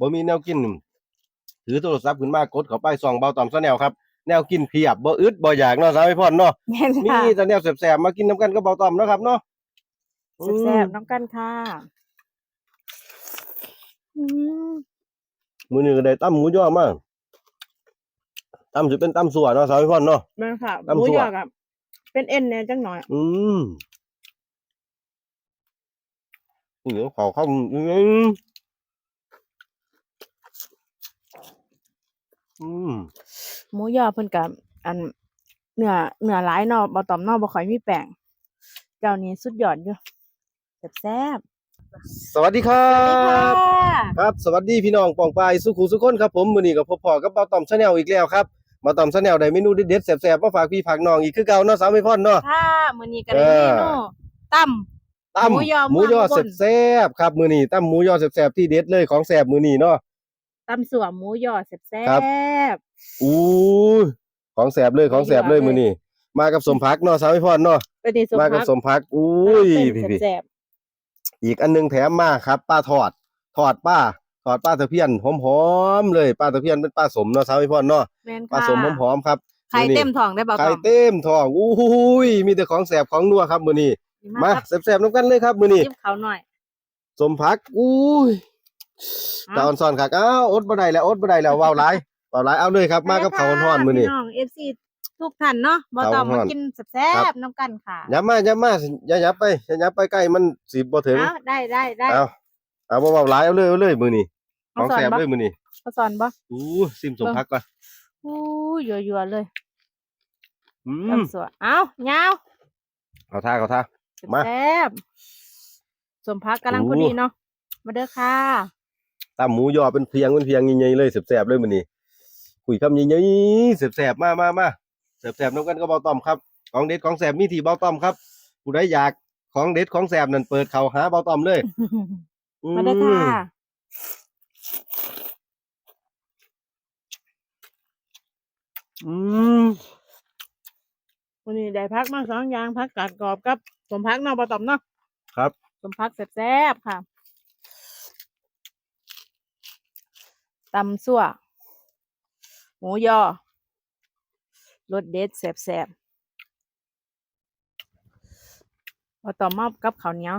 บ่มีแนวกินถือโทรศัพท์ขึ้นมากดเข้าไปส่องเบาต่อมซะแนวครับแนวกินเพียบบ่อึดบ่อยากเนาะสาวไอพรเนาะแม่นมีค่ะแต่แนวแสบๆมากินน้ำกันก็เบาต่อมเนาะครับเนาะแซ่บๆน้องกันค่ะอืมมื้อนี้ก็ได้ตั้มหมูย่อมาตั้มสิเป็นตั้มสัวเนาะสาวไอพรเนาะแม่นค่ะน้ำหมูซั่วหยอกอะเป็นเอ็นเนี่ยจังหน่อย อืมนี่เดี๋ยวขอเข้าอืม อืมหมูยอเพิ่นกับอันเนื้อเนื้อหลายเนาะบ่ตอมเนาะบ่ค่อยมีแป้งเจ้านี้สุดยอดอยู่แซ่บสวัสดีครัๆสวัสดีค่ะบครับสวัสดีพี่น้องปองปายสุขุสุขคนครับผมมื้อนี้ก็พบพอกับเบาต่อมชาแนลอีกแล้วครับเบาต่อมชาแนลได้เมนูเด็ดๆแซ่บๆมาฝากพี่ฝากน้องอีกคือเก่าเนาะสาวไม่พรเนาะ ค่ะมื้อนี้ก็ได้เอเมอนูตั้มตั้มหมูยอหมูยอเมืองอุบล แซ่บๆครับมื้อนี้ตั้มหมูยอแซ่บๆที่เด็ดเลยของแซ่บมื้อนี้เนาะ ตำสัวหมูยอแซ่ครับ บอู้ยของแซ่บเลยของแซ่บเลยหมูยอมื้อนี้มากับสมพักเนาะสาวไม่พรเนาะๆเป็นนี่สมมากับพักสมพักอุ้ยเต้นพี่ แซ่บๆอีกอันหนึงแถมมาครับป้าทอดทอดป้าทอดป้าตะเพียนหอมๆเลยป้าตะเพียนเป็นป้าสมเนาะสาวไม่พรเนาะๆแม่นป้าค่ะสมหอมๆครับไข่มื้อนี้เต็มท้องได้บ่ไข่ตอมเต็มท้องอู้หูยมีแต่ของแสบของนัวครับมื้อนี้มาครับแซ่บๆน้ำกันเลยครับมื้อนี้ จิ้มเขาหน่อย สมพักอุ้ยเอ้า ตาออนซ่อนคักอ้าวอดบ่ได้แล้วอดบ่ได้แล้วว้าวหลายว้าวหลายเอาเลยครับ มากับข้าวร้อนๆมื้อนี้ พี่น้อง FC ทุกท่านเนาะบ่ต้องข้าวร้มาอนกินแซ่ครับ บๆน้ำกันค่ะยับมายับมาอย่ายับไปอย่ายับไปใกล้มันสิบ่ถึง เอาได้ได้ได้เอาเอาบ่ว้าวหลายเอาเลยเอาเลยมื้อนี้ของเขาสอนแซ่บบ่เลยมื้อนี้เขาสอนบ่อู้ซิมสมพักก่อนอู้ยัวๆเลยอืมตำสัวเอ้าเหงาเอาท่าเอาท่า มา แซ่บสมพักกำลังโอ้พอดีเนาะมาเด้อค่ะ ตำหมูยอเป็นเพียงเป็นเพียงใหญ่ๆเลยแซ่บๆเลยมื้อนี้คุยคำใหญ่ๆแซ่บๆมามามาแซ่บๆน้ำกันก็เบาต้อมครับของเด็ดของแซ่บมีที่เบาต้อมครับผู้ใดอยากของเด็ดของแซ่บนั่นเปิดเข้าหาเบาต้อมเลยมาเด้อค่ะอืมวันนี้ได้พักมาสองอย่างพักกาดกรอบกับสมพักเนาะปลาตอมเนาะครับ สมพักแซ่บๆค่ะำซั่ว หมูยอรสเด็ดแสบๆปลาตอมากับข้าวเหนียว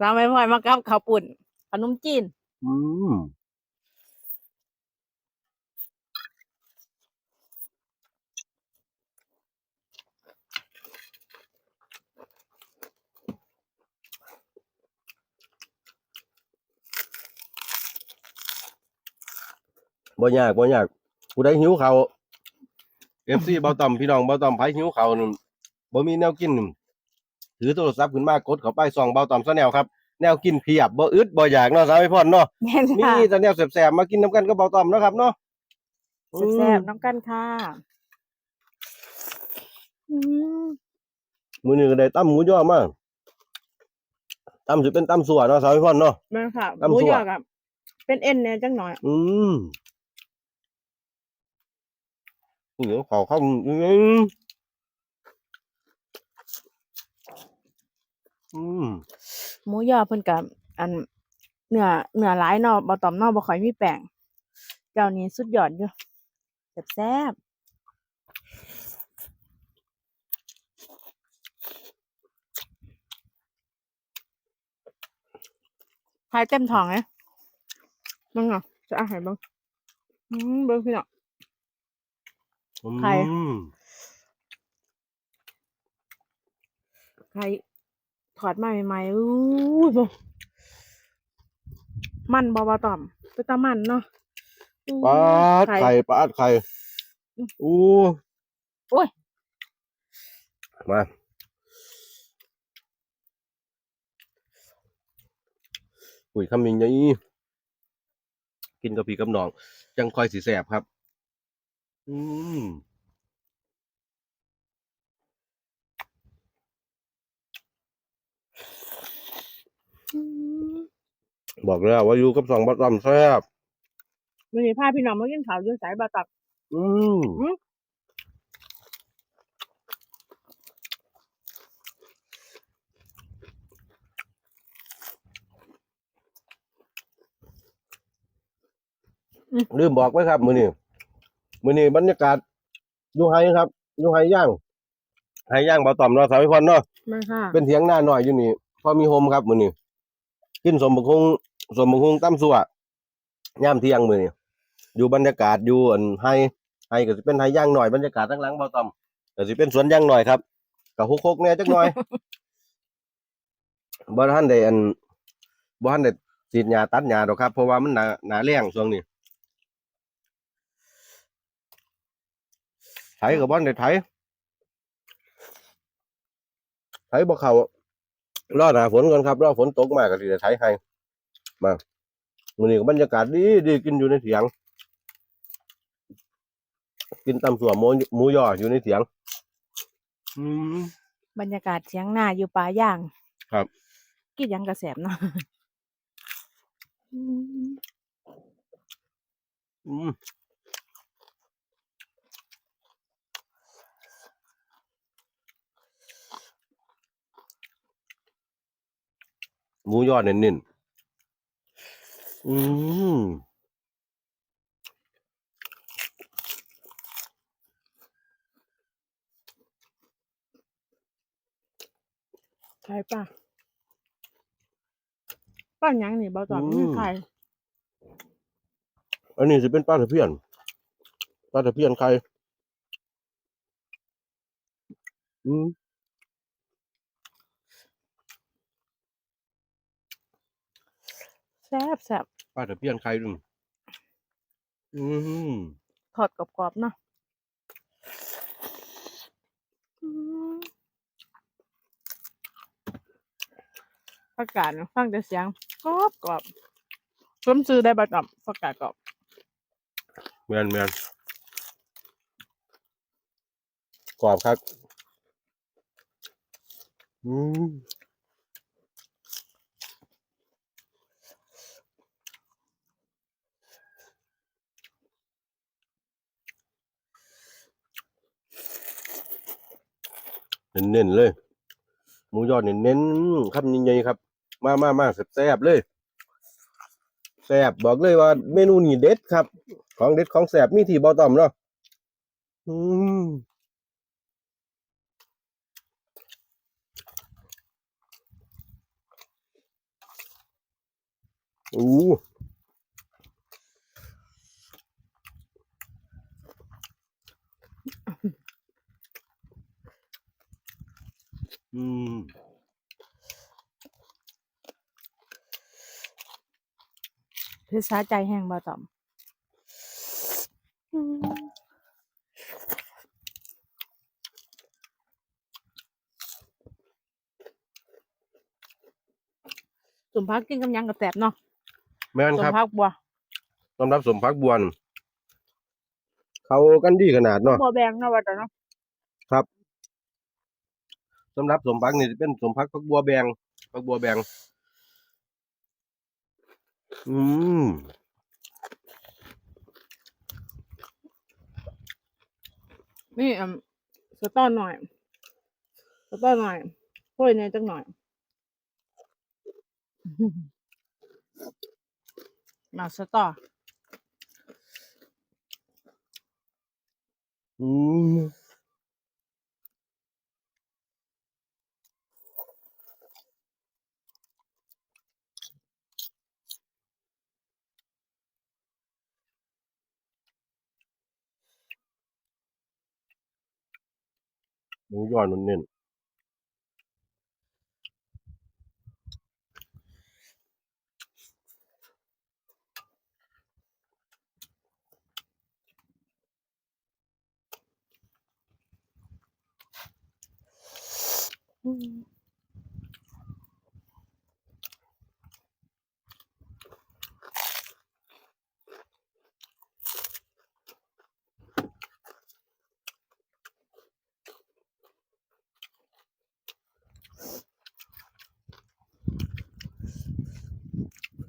ตามไม่พอยมากับข้าวปุ่นขนมจีน อืม บ่ยากบ่ยากผู้ใดหิวเขาว FC เบาต่อมพี่น้องเบาต่อมไผหิวเขาวนั่นบ่มีแนวกินนั่นถือโทรศัพท์ขึ้นมากดเข้าไปส่องเบาต่อมซะแนวครับแนวกินเพียบบ่อึดบ่อยากเนาะสาวไอพรเนาะแม่นมีค่ะแต่แนวแสบๆมากินน้ำกันก็เบาต่อมเนาะครับเนาะแซ่บๆน้ำกันค่ะอืมมื้อนี้ก็ได้ตั้มหมูย่อมาตั้มสิเป็นตั้มสัวเนาะสาวไอพรเนาะแม่นค่ะตำหมูซั่ยวอกอะเป็นเอ็นเนี่ยจังหน่อย อืมนี่ เดี๋ยวขอเข้าอืมอืมหมูยอเพิ่นกับอันเนื้อเนื้อหลายนาะบ่ตอมนาะบ่ค่อยมีแป้งเจ้านี้สุดยอดอยู่แซ่บๆทายเต็มท้องเลยมึงอะจะอาหารบ้างอืมเบิ่งพี่เนาะ ไข่ อืมไข่ถอดมาใหม่ๆอู้ยบ่มันบ่บ่ตอมเป็นตามันเนาะอู้ปาดไข่ไข่ปาดไข่อู้โอ้ยมาอุ้ยคำยังไงกินกับพี่กับน้อง จังคอยสีแสบครับ อืมอืม บอกแล้วว่าอยู่กับสองบัตรำแซ่บวันนี้พาพี่น้องมากินข้าวอยู่สายบาตักอืมอืมอืมลืมบอกไว้ครับ มื้อนี้ มื้อนี้บรรยากาศอยู่ไฮครับอยู่ไฮย่างไฮย่างเบาต่อมเนาะสาวพิพรเนาะมาค่ะเป็นเถียงหน้าหน่อยอยู่นี่พอมีโฮมครับมื้อนี้กินสมบักคงสมบักคงตั้มสัวยามเที่ยงมื้อนี้อยู่บรรยากาศอยู่อันไฮไฮก็สิเป็นไฮย่างหน่อยบรรยากาศทั้งหลังเบาต่อมก็สิเป็นสวนย่างหน่อยครับก็ฮกๆแหน่จักหน่อยบ่ทันได้อันบ่ทันได้ฉีดยาตัดหญ้าดอกครับ เพราะว่ามันหนาหนาแรงช่วงนี้ ไถก็บ่ทันได้ไถไถบ่เข้ารอหน้าฝนก่อนครับรอฝนตกมาก็สิได้ไถให้มามื้อนี้ก็บรรยากาศดีดีกินอยู่ในเถียง กินตำสั่วหมูหมูย่ออยู่ในเถียง อืมบรรยากาศเชียงหน้าอยู่ป่าย่างครับ กินหยังกระแสบเนาะอืม หมูยอดเน้นๆอืมใช่ป่ะป้าหยังนี่เบาต่อมนี่ใครอันนี้จะเป็นปลาตะเพียนปลาตะเพียนใครอืม ซ่บแซ่บปลาตะเพียนใครดึงอืมทอดกรอบๆเนาะอืมอากาศฟังแต่เสียงกรอบกรอบสมซื้อได้ประจำประกาศกรอบแมนแมนกรอบครับ อืม เน้นๆเลย หมูยอดเน้นๆคำใหญ่ๆครับ มามามาแซ่บๆเลยแซ่บบอกเลยว่าเมนูนี้เด็ดครับ ของเด็ดของแซ่บมีที่บอต่อมเนาะอืมอู้ อืมคือสาใจแห้งเบาต่อมอืมสุ่มพักกินกับหยังกับแสบเนาะแม่นสุ่ครับมพักบัวสำหรับสมพักบวนเขากันดีขนาดเนาะ บัวแบงเนาะว่าแต่เนาะ สำหรับสมพักนี่จะเป็นสมพักพักบัวแบงพักบัวแบงอืมนี่อะสตอหน่อยสตอหน่อยโอ้ยเนี่ยจังหน่อยมาสตออืม หมู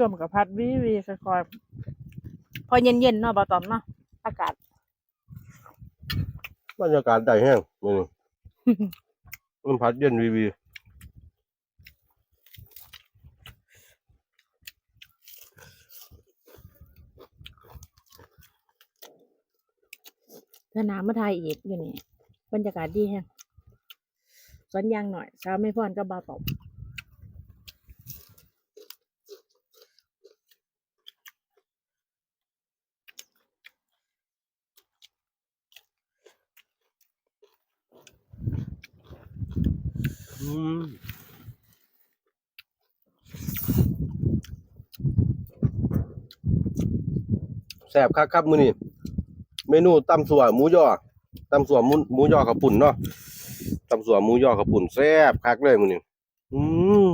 รวมกับพัดวีวีค่อยๆพอเย็นๆเนาะบอตอมเนาะอากาศ บรรยากาศได้แห้งนี่มันพัดเย็นวีวีเธอน้ำมาทายอีกอยู่นี่บรรยากาศดีแฮะสวนยางหน่อยเช้าไม่พอนก็บาตบ แซ่บคักครับมื้อนี้เมนูตำสัวหมูยอตำสัวหมูหมูยอข้าวปุ่นเนาะตำสัวหมูยอข้าวปุ่นแซ่บคักเลยมื้อนี้อืม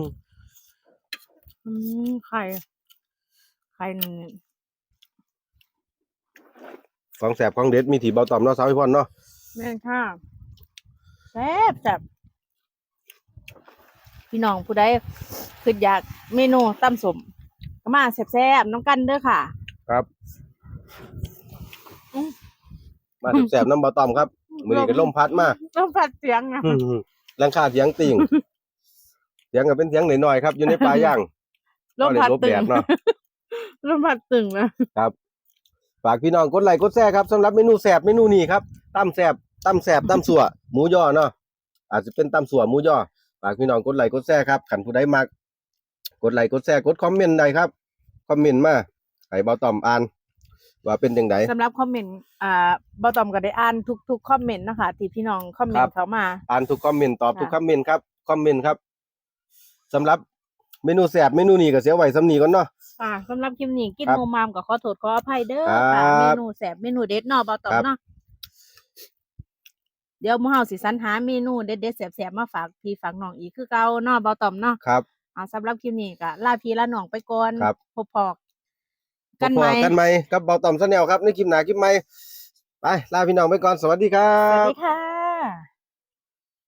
อืมไข่ไข่นี่ของแซ่บของเด็ดมีที่เบาต่อมเนาะสาวพี่พรเนาะแม่นค่ะแซ่บแซ่บ พี่น้องผู้ใดคืออยากเมนูตำสมก็มาแซ่บๆน้องกันเด้อค่ะ ครับ อืมมาแซ่บๆน้ำเบาต่อมครับ มื้อนี้ก็ลมพัดมาลมพัดเสียงอะอืมหลังคาเสียงติ่งเสียงก็เป็นเสียงหน่อยๆครับ อยู่ในป่าย่างลมพัดก็เลยลบตึแดงดเนาะ ลมพัดตึงนะ ฝากพี่น้องกดไลค์กดแชร์ครับสำหรับเมนูแสบเมนูนี้ครับตำแสบตำแสบตำสัวหมูย่อเนาะอาจจะเป็นตำสัวหมูย่อ ฝากพี่น้องกดไลค์กดแชร์ครับขันผู้ใดมักกดไลค์กดแชร์กดคอมเมนต์ได้ครับคอมเมนต์มาให้เบาต่อมอ่าน ว่าเป็นจังไดสำหรับคอมเมนต์อ่าบอตอมก็ได้อ่านทุกทุกคอมเมนต์นะคะที่พี่น้องคอมเมนครัต์บเขามา อ่านทุกคอมเมนต์ตอบทุกค่ะคอมเมนต์ครับคอมเมนต์ครับสำหรับเมนูแสบเมนูนี้ก็เสียไว้สำนีก่อนเนาะ ค่ะสำหรับคลิปนี้กินครับโมมามก็ขอโทษขออภัยเด้อครับค่ะเมนูแสบเมนูเด็ดเนาะบอตอมครับ เนาะเดี๋ยวหมู่เฮาสิสรรหาเมนูเด็ดๆแสบๆมาฝากพี่ฝากน้องอีกคือเก่าเนาะบอตอมเนาะครับอ่าสำหรับคลิปนี้ก็ลาพี่ลาน้องไปก่อนครับ พบพอกันไหมพบกันไหมกับเบาต่อมซะแนวครับในคลิปหน้าคลิปใหม่ไปลาพี่น้องไปก่อนสวัสดีครัสวัสบ ดีค่ะ